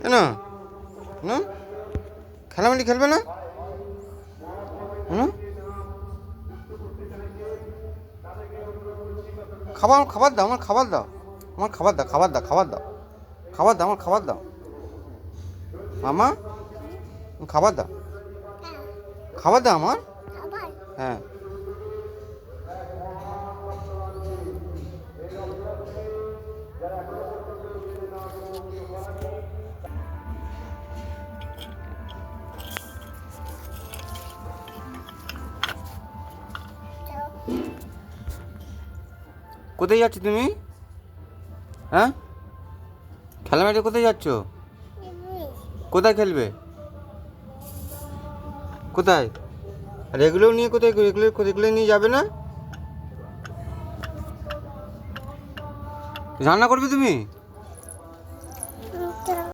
কেন? না খেলামেলি খেলবে না? খাবার খাবার দাও, আমার খাবার দাও। আমার খাবার দাও খাবার দাও খাবার দাও। খাবার দাও, আমার খাবার দাও। মামা খাবার দাও। খাবার দাও আমার? হ্যাঁ। কোথায় যাচ্ছ তুমি? হ্যাঁ? খেলা মাঠে কোথায় যাচ্ছ? কোথায় খেলবে? কোথায়? আর এগুলো নিয়ে কোথায়, এগুলো এগুলো নিয়ে যাবে না? রান্না করবে তুমি?